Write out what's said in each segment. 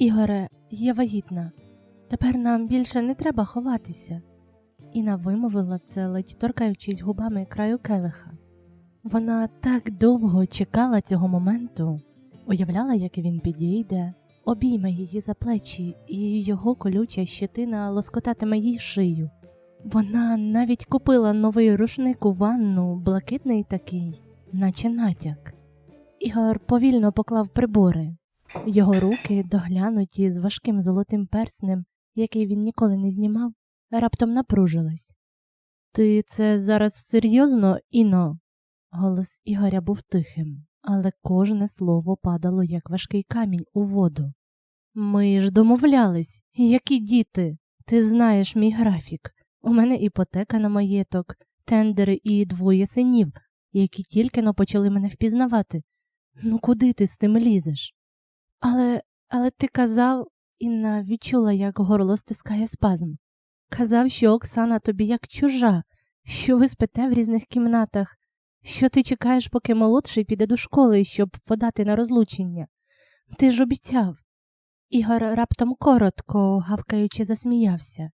Ігоре, я вагітна. Тепер нам більше не треба ховатися. Інна вимовила це, ледь торкаючись губами краю келиха. Вона так довго чекала цього моменту, уявляла, як він підійде, обійме її за плечі, і його колюча щетина лоскотатиме їй шию. Вона навіть купила новий рушник у ванну, блакитний такий, наче натяк. Ігор повільно поклав прибори. Його руки, доглянуті з важким золотим перснем, який він ніколи не знімав, раптом напружились. Ти це зараз серйозно, Іно? Голос Ігоря був тихим, але кожне слово падало, як важкий камінь у воду. Ми ж домовлялись, які діти? Ти знаєш мій графік. У мене іпотека на маєток, тендери і двоє синів, які тільки но почали мене впізнавати. Ну куди ти з тим лізеш? Але, але ти казав, Інна відчула, як горло стискає спазм. Казав, що Оксана тобі як чужа, що ви спите в різних кімнатах, що ти чекаєш, поки молодший піде до школи, щоб подати на розлучення. Ти ж обіцяв. Ігор раптом коротко, гавкаючи, засміявся.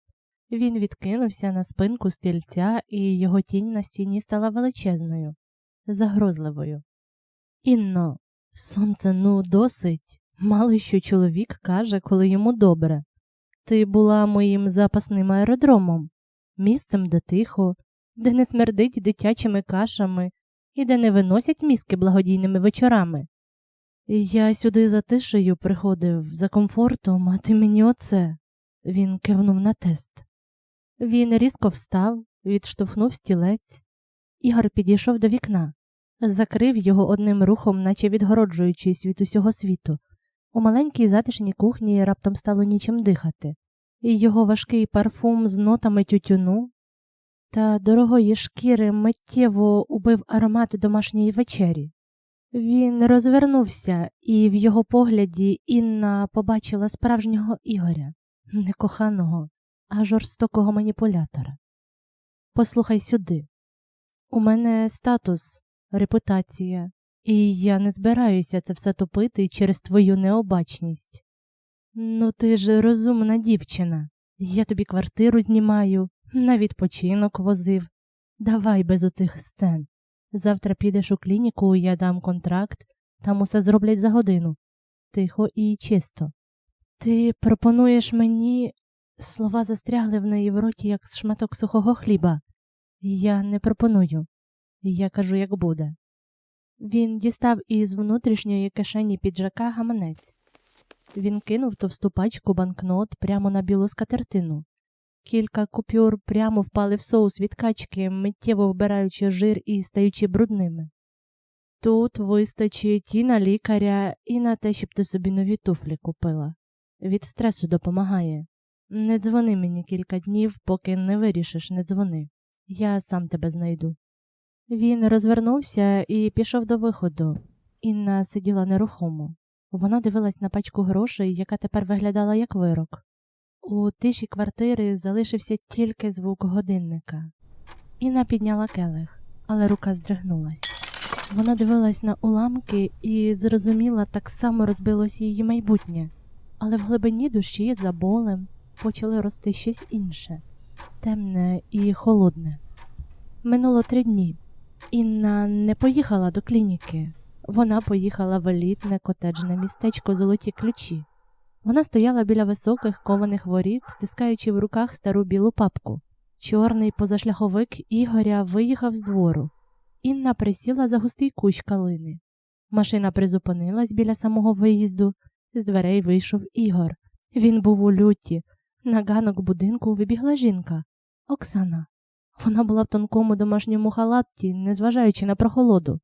Він відкинувся на спинку стільця, і його тінь на стіні стала величезною, загрозливою. Інно, сонце, ну, досить. Мало що чоловік каже, коли йому добре. Ти була моїм запасним аеродромом, місцем, де тихо, де не смердить дитячими кашами і де не виносять мізки благодійними вечорами. Я сюди за тишею приходив, за комфортом, а ти мені оце. Він кивнув на тест. Він різко встав, відштовхнув стілець. Ігор підійшов до вікна, закрив його одним рухом, наче відгороджуючись від усього світу. У маленькій затишній кухні раптом стало нічим дихати, і його важкий парфум з нотами тютюну та дорогої шкіри миттєво убив аромат домашньої вечері. Він розвернувся, і в його погляді Інна побачила справжнього Ігоря, не коханого, а жорстокого маніпулятора. Послухай сюди. У мене статус, репутація, і я не збираюся це все топити через твою необачність. Ну, ти ж розумна дівчина. Я тобі квартиру знімаю, на відпочинок возив. Давай без оцих сцен. Завтра підеш у клініку, я дам контракт, там усе зроблять за годину. Тихо і чисто. Ти пропонуєш мені. Слова застрягли в неї в роті, як шматок сухого хліба. Я не пропоную. Я кажу, як буде. Він дістав із внутрішньої кишені піджака гаманець. Він кинув товсту пачку банкнот прямо на білу скатертину. Кілька купюр прямо впали в соус від качки, миттєво вбираючи жир і стаючи брудними. Тут вистачить і на лікаря, і на те, щоб ти собі нові туфлі купила. Від стресу допомагає. Не дзвони мені кілька днів, поки не вирішиш, не дзвони. Я сам тебе знайду. Він розвернувся і пішов до виходу. Інна сиділа нерухомо. Вона дивилась на пачку грошей, яка тепер виглядала як вирок. У тиші квартири залишився тільки звук годинника. Інна підняла келих, але рука здригнулась. Вона дивилась на уламки і зрозуміла, так само розбилось її майбутнє, але в глибині душі за болем почали рости щось інше темне і холодне. Минуло три дні. Інна не поїхала до клініки. Вона поїхала в елітне котеджне містечко Золоті ключі. Вона стояла біля високих кованих воріт, стискаючи в руках стару білу папку. Чорний позашляховик Ігоря виїхав з двору. Інна присіла за густий кущ калини. Машина призупинилась біля самого виїзду, з дверей вийшов Ігор. Він був у люті. На ганок будинку вибігла жінка Оксана. Вона була в тонкому домашньому халаті, незважаючи на прохолоду.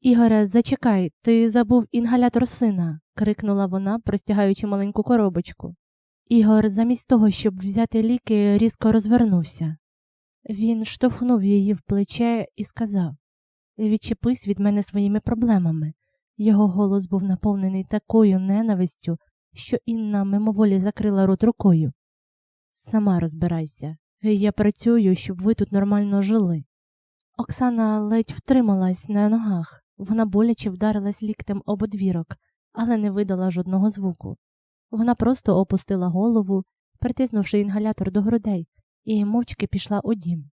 Ігоре, зачекай, ти забув інгалятор сина, крикнула вона, простягаючи маленьку коробочку. Ігор, замість того, щоб взяти ліки, різко розвернувся. Він штовхнув її в плече і сказав Відчепись від мене своїми проблемами. Його голос був наповнений такою ненавистю, що Інна мимоволі закрила рот рукою. Сама розбирайся. Я працюю, щоб ви тут нормально жили. Оксана ледь втрималась на ногах. Вона боляче вдарилась ліктем об одвірок, але не видала жодного звуку. Вона просто опустила голову, притиснувши інгалятор до грудей, і мовчки пішла у дім.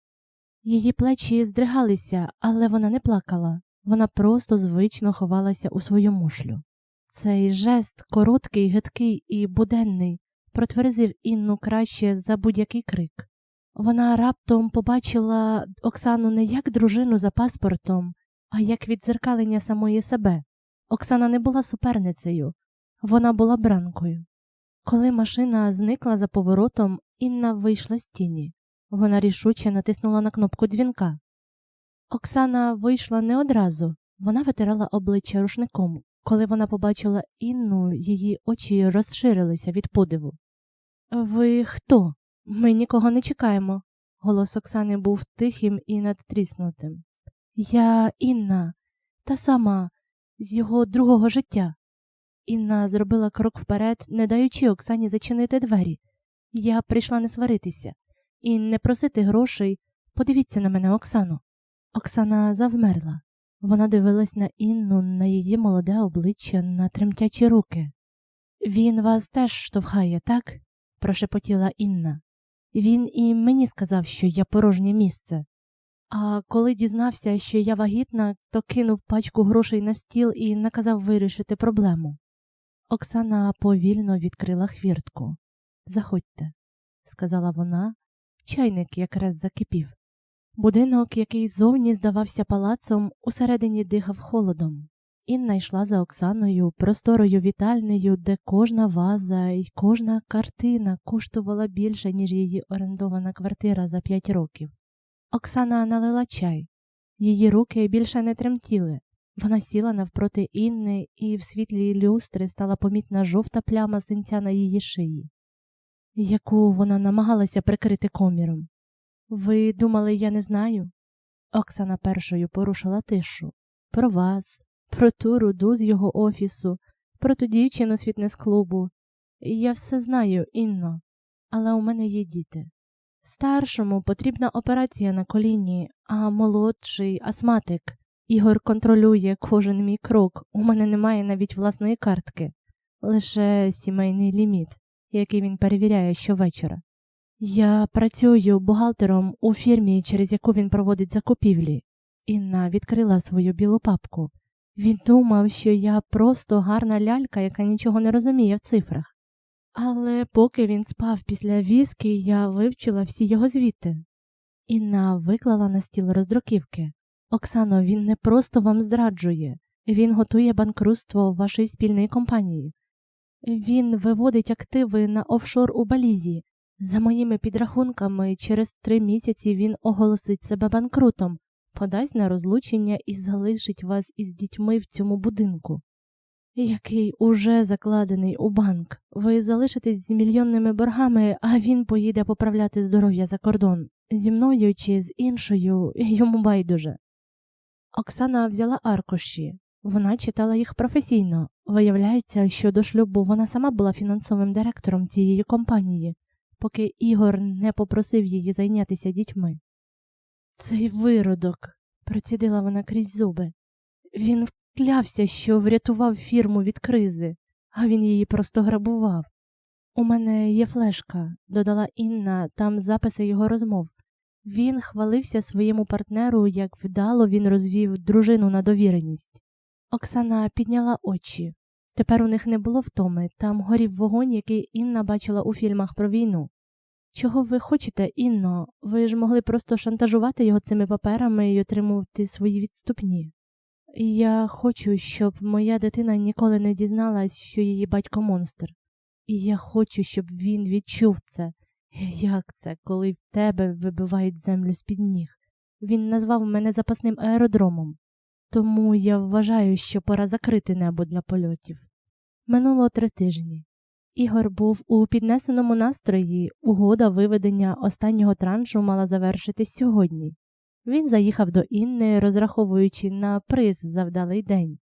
Її плечі здригалися, але вона не плакала, вона просто звично ховалася у свою мушлю. Цей жест, короткий, гидкий і буденний, протверзив Інну краще за будь-який крик. Вона раптом побачила Оксану не як дружину за паспортом, а як віддзеркалення самої себе. Оксана не була суперницею, вона була бранкою. Коли машина зникла за поворотом, Інна вийшла з тіні. Вона рішуче натиснула на кнопку дзвінка. Оксана вийшла не одразу, вона витирала обличчя рушником. Коли вона побачила Інну, її очі розширилися від подиву. Ви хто? Ми нікого не чекаємо. Голос Оксани був тихим і надтріснутим. Я Інна, та сама, з його другого життя. Інна зробила крок вперед, не даючи Оксані зачинити двері. Я прийшла не сваритися і не просити грошей. Подивіться на мене, Оксано. Оксана завмерла. Вона дивилась на Інну, на її молоде обличчя, на тремтячі руки. Він вас теж штовхає, так? прошепотіла Інна. Він і мені сказав, що я порожнє місце. А коли дізнався, що я вагітна, то кинув пачку грошей на стіл і наказав вирішити проблему. Оксана повільно відкрила хвіртку. Заходьте, сказала вона, чайник якраз закипів. Будинок, який зовні здавався палацом, усередині дихав холодом. Інна йшла за Оксаною, просторою вітальнею, де кожна ваза і кожна картина коштувала більше, ніж її орендована квартира за п'ять років. Оксана налила чай. Її руки більше не тремтіли. Вона сіла навпроти Інни, і в світлі люстри стала помітна жовта пляма синця на її шиї, яку вона намагалася прикрити коміром. Ви думали, я не знаю? Оксана першою порушила тишу. Про вас, про ту руду з його офісу, про ту дівчину з фітнес-клубу. Я все знаю, Інно, але у мене є діти. Старшому потрібна операція на коліні, а молодший астматик. Ігор контролює кожен мій крок. У мене немає навіть власної картки, лише сімейний ліміт, який він перевіряє щовечора. Я працюю бухгалтером у фірмі, через яку він проводить закупівлі. Інна відкрила свою білу папку. Він думав, що я просто гарна лялька, яка нічого не розуміє в цифрах. Але поки він спав після віскі, я вивчила всі його звіти. Інна виклала на стіл роздруківки. Оксано, він не просто вам зраджує, він готує банкрутство вашої спільної компанії. Він виводить активи на офшор у Балізі. За моїми підрахунками, через три місяці він оголосить себе банкрутом, подасть на розлучення і залишить вас із дітьми в цьому будинку, який уже закладений у банк. Ви залишитесь з мільйонними боргами, а він поїде поправляти здоров'я за кордон. Зі мною чи з іншою йому байдуже. Оксана взяла аркуші. Вона читала їх професійно. Виявляється, що до шлюбу вона сама була фінансовим директором цієї компанії, поки Ігор не попросив її зайнятися дітьми. Цей виродок, процідила вона крізь зуби. Він вклявся, що врятував фірму від кризи, а він її просто грабував. У мене є флешка, додала Інна, там записи його розмов. Він хвалився своєму партнеру, як вдало він розвів дружину на довіреність. Оксана підняла очі. Тепер у них не було втоми, там горів вогонь, який Інна бачила у фільмах про війну. Чого ви хочете, Інно? Ви ж могли просто шантажувати його цими паперами і отримувати свої відступні. Я хочу, щоб моя дитина ніколи не дізналась, що її батько монстр. І я хочу, щоб він відчув це. Як це, коли в тебе вибивають землю з-під ніг? Він назвав мене запасним аеродромом, тому я вважаю, що пора закрити небо для польотів. Минуло три тижні. Ігор був у піднесеному настрої, угода виведення останнього траншу мала завершитись сьогодні. Він заїхав до Інни, розраховуючи на приз за вдалий день.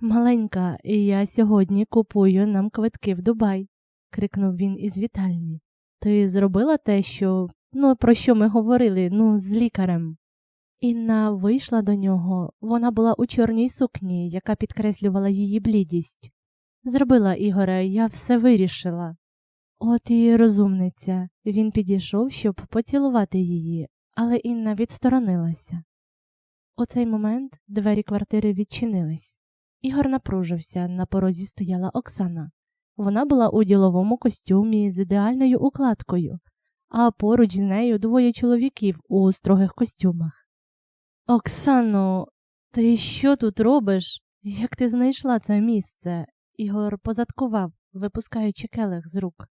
Маленька, я сьогодні купую нам квитки в Дубай, крикнув він із вітальні. Ти зробила те, що, ну, про що ми говорили, ну, з лікарем. Інна вийшла до нього, вона була у чорній сукні, яка підкреслювала її блідість. Зробила, Ігоре, я все вирішила. От і розумниця. Він підійшов, щоб поцілувати її, але Інна відсторонилася. У цей момент двері квартири відчинились. Ігор напружився, на порозі стояла Оксана. Вона була у діловому костюмі з ідеальною укладкою, а поруч з нею двоє чоловіків у строгих костюмах. Оксано, ти що тут робиш? Як ти знайшла це місце? Ігор позадкував, випускаючи келих з рук.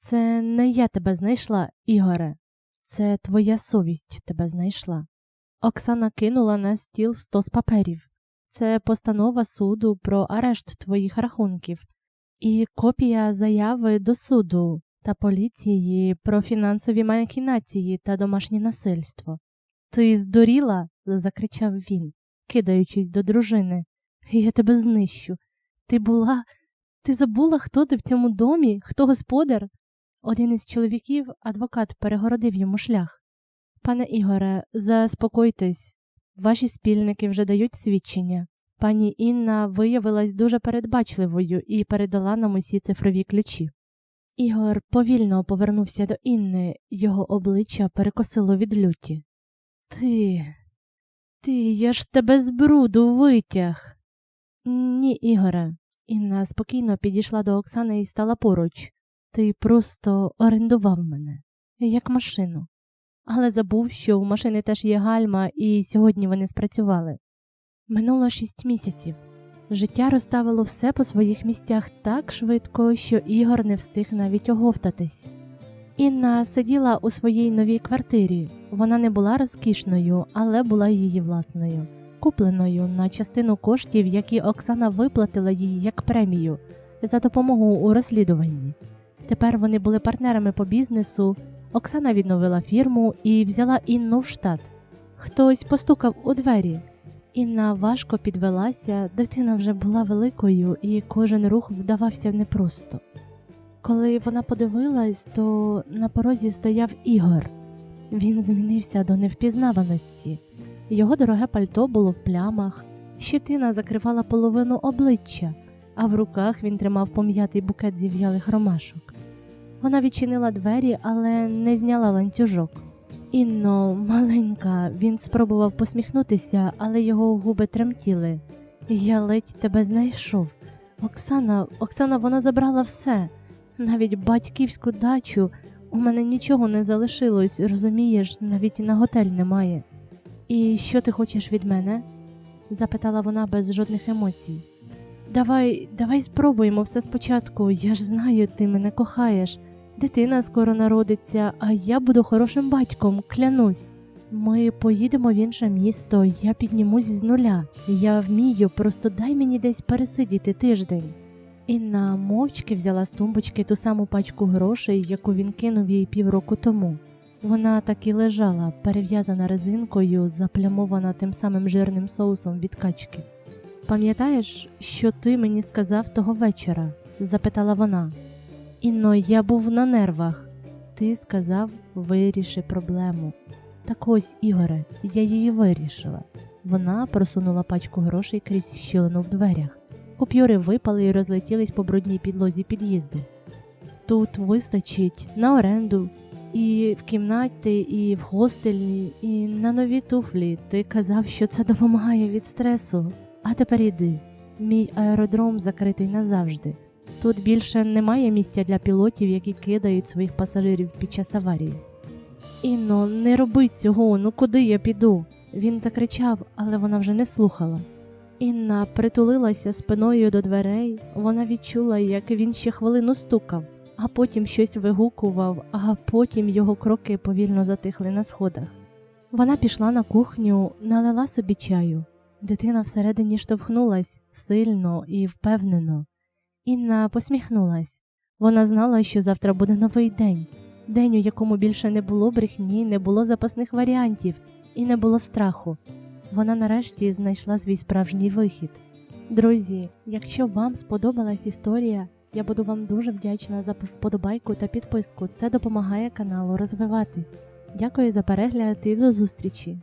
Це не я тебе знайшла, Ігоре, це твоя совість тебе знайшла. Оксана кинула на стіл стос паперів. Це постанова суду про арешт твоїх рахунків і копія заяви до суду та поліції про фінансові махінації та домашнє насильство. Ти здуріла? закричав він, кидаючись до дружини. Я тебе знищу. Ти була. Ти забула, хто ти в цьому домі, хто господар? Один із чоловіків, адвокат, перегородив йому шлях. Пане Ігоре, заспокойтесь, ваші спільники вже дають свідчення. Пані Інна виявилась дуже передбачливою і передала нам усі цифрові ключі. Ігор повільно повернувся до Інни, його обличчя перекосило від люті. Ти, ти, я ж тебе з бруду витяг. Ні, Ігоре. Інна спокійно підійшла до Оксани і стала поруч. Ти просто орендував мене, як машину. Але забув, що у машини теж є гальма, і сьогодні вони спрацювали. Минуло шість місяців. Життя розставило все по своїх місцях так швидко, що Ігор не встиг навіть оговтатись. Інна сиділа у своїй новій квартирі. Вона не була розкішною, але була її власною, купленою на частину коштів, які Оксана виплатила їй як премію за допомогу у розслідуванні. Тепер вони були партнерами по бізнесу. Оксана відновила фірму і взяла Інну в штат. Хтось постукав у двері. Інна важко підвелася, дитина вже була великою, і кожен рух вдавався непросто. Коли вона подивилась, то на порозі стояв Ігор. Він змінився до невпізнаваності. Його дороге пальто було в плямах, щетина закривала половину обличчя, а в руках він тримав пом'ятий букет зів'ялих ромашок. Вона відчинила двері, але не зняла ланцюжок. Інно, маленька, він спробував посміхнутися, але його губи тремтіли. Я ледь тебе знайшов. Оксана, Оксана, вона забрала все, навіть батьківську дачу. У мене нічого не залишилось, розумієш, навіть на готель немає. І що ти хочеш від мене? запитала вона без жодних емоцій. Давай, давай спробуємо все спочатку. Я ж знаю, ти мене кохаєш. Дитина скоро народиться, а я буду хорошим батьком, клянусь. Ми поїдемо в інше місто, я піднімусь з нуля. Я вмію, просто дай мені десь пересидіти тиждень. Інна мовчки взяла з тумбочки ту саму пачку грошей, яку він кинув їй півроку тому. Вона так і лежала, перев'язана резинкою, заплямована тим самим жирним соусом від качки. Пам'ятаєш, що ти мені сказав того вечора? запитала вона. Інно, я був на нервах. Ти сказав, виріши проблему. Так ось, Ігоре, я її вирішила. Вона просунула пачку грошей крізь щілину в дверях. Купюри випали і розлетілись по брудній підлозі під'їзду. Тут вистачить на оренду, і в кімнаті, і в хостелі, і на нові туфлі. Ти казав, що це допомагає від стресу. А тепер іди. Мій аеродром закритий назавжди. Тут більше немає місця для пілотів, які кидають своїх пасажирів під час аварії. Інно, не роби цього, ну куди я піду? Він закричав, але вона вже не слухала. Інна притулилася спиною до дверей, вона відчула, як він ще хвилину стукав, а потім щось вигукував, а потім його кроки повільно затихли на сходах. Вона пішла на кухню, налила собі чаю. Дитина всередині штовхнулась сильно і впевнено. Інна посміхнулась. Вона знала, що завтра буде новий день, день, у якому більше не було брехні, не було запасних варіантів і не було страху. Вона нарешті знайшла свій справжній вихід. Друзі, якщо вам сподобалась історія, я буду вам дуже вдячна за вподобайку та підписку. Це допомагає каналу розвиватись. Дякую за перегляд і до зустрічі!